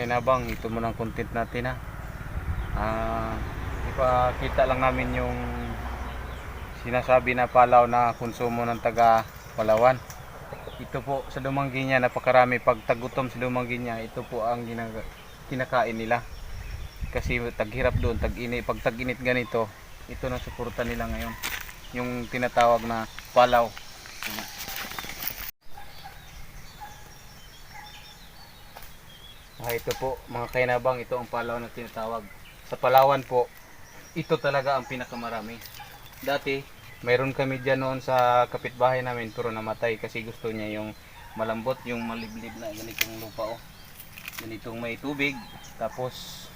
kainabang, ito muna ang content natin ha. Ah, ipakita lang namin yung sinasabi na palaw na konsumo ng taga Palawan. Ito po sa Lumangginya, napakarami. Pag tagutom sa Lumangginya, ito po ang kinakain nila. Kasi taghirap doon, tag-init. Pag tag-init ganito, ito na suporta nila ngayon. Yung tinatawag na palaw. Ah, ito po, mga kainabang, ito ang palaw na tinatawag. Sa Palawan po, ito talaga ang pinakamarami. Dati, mayroon kami dyan noon sa kapitbahay namin pero namatay kasi gusto niya yung malambot, yung maliblib na ganitong lupa oh. Ganitong may tubig. Tapos,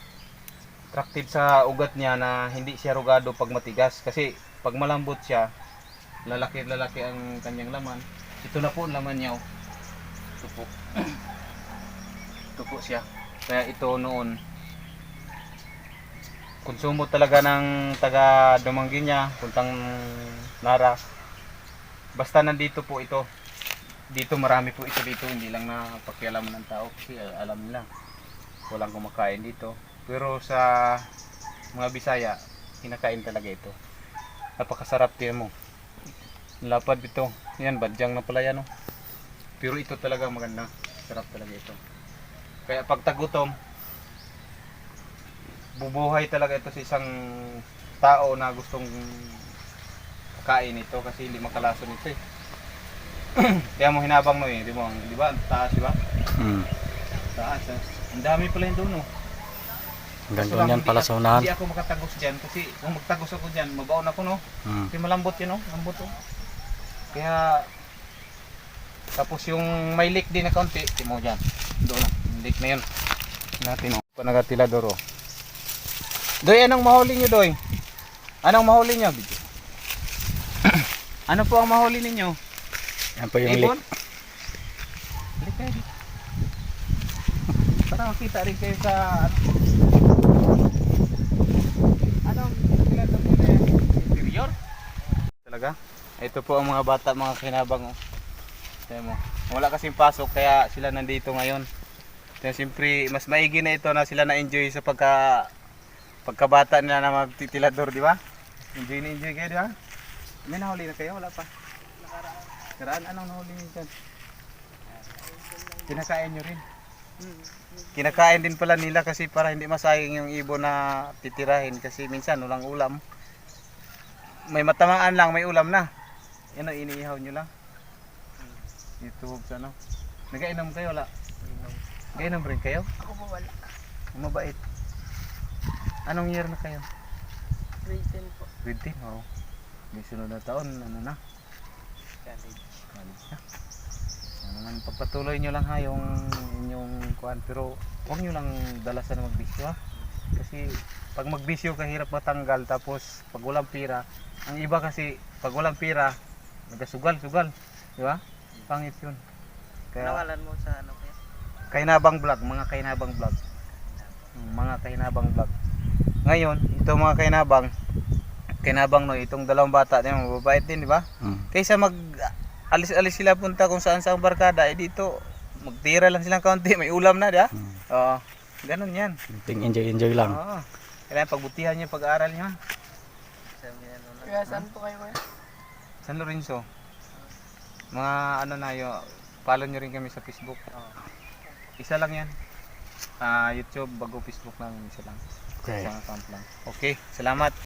attracted sa ugat niya na hindi siya rugado pag matigas kasi pag malambot siya, lalaki-lalaki ang kanyang laman. Ito na po ang laman niya oh. Ito po. ito po siya. Kaya ito noon, konsumo talaga ng taga Dumanginya, puntang Nara. Basta nandito po ito. Dito marami po ito dito, hindi lang na pakialam ng tao kasi alam nila. Walang kumakain dito. Pero sa mga Bisaya, kinakain talaga ito. Napakasarap din mo. Lapad ito. Yan, badyang na pala yan. Oh. Pero ito talaga maganda. Sarap talaga ito. Kaya pag tagutom, bubuhay talaga ito sa isang tao na gustong kain ito kasi hindi makalason ito eh. Kaya mo hinabang mo eh, di mo, di ba? Taas, di ba? Hmm. Taas. ah. Ang dami pala yun doon, oh. Hanggang Kaso doon lang, yan hindi pala sa unahan. Hindi ako makatagos dyan kasi kung magtagos ako dyan, mabaon ako, no? Hmm. Kasi malambot yun, no? Lambot, oh. Kaya, tapos yung may leak din na kaunti, timo dyan. Doon na, leak na yun. Natin, oh. Panagatilador, oh. Doy, anong mahuli nyo, Doy? Anong mahuli nyo? Ano po ang mahuli ninyo? Yan po yung Ibon? Balik kayo. Para makita rin kayo sa ano. Anong tilador yan? Interior? Talaga? Ito po ang mga bata, mga kinabang. Oh. Wala kasing pasok kaya sila nandito ngayon. Kaya siyempre, mas maigi na ito na sila na-enjoy sa pagka pagkabata nila na magtitilador, di ba? Enjoy na enjoy kayo, di ba? May nahuli na kayo? Wala pa. Karaan, anong nahuli niyo dyan? Kinakain nyo rin. Kinakain din pala nila kasi para hindi masayang yung ibon na titirahin kasi minsan walang ulam. May matamaan lang, may ulam na. Yan ang iniihaw nyo lang. Ito sa ano. Nagainom kayo wala? Nagainom rin kayo? Ako po wala. Ang Mabait. Anong year na kayo? Grade 10 po. Grade 10? Oo. May sunod na taon, ano na? College. College na. Ano naman, pagpatuloy nyo lang ha yung inyong kuan pero huwag nyo lang dalasan magbisyo ha. Kasi pag magbisyo kahirap matanggal tapos pag walang pira, ang iba kasi pag walang pira, nagasugal, sugal, di ba? Pangit yun. Kaya Pangalan mo sa ano? Kainabang vlog, mga kainabang vlog. Mga kainabang vlog. Ngayon, ito mga kainabang, kainabang no, itong dalawang bata, di ba, mababait din, di ba? Hmm. Kaysa mag alis-alis sila punta kung saan sa barkada, eh dito magtira lang silang kaunti, may ulam na, di ba? Hmm. Oo. ganun 'yan. Ting enjoy enjoy lang. Oo. Kailangan pagbutihan niyo yung pag-aaral niyo. ano. Kaya saan po kayo kuya? San Lorenzo. Mga ano na yo, follow niyo rin kami sa Facebook. Isa lang 'yan. Ah, YouTube bago Facebook namin isa lang. Okay. Isang account lang. Okay, salamat.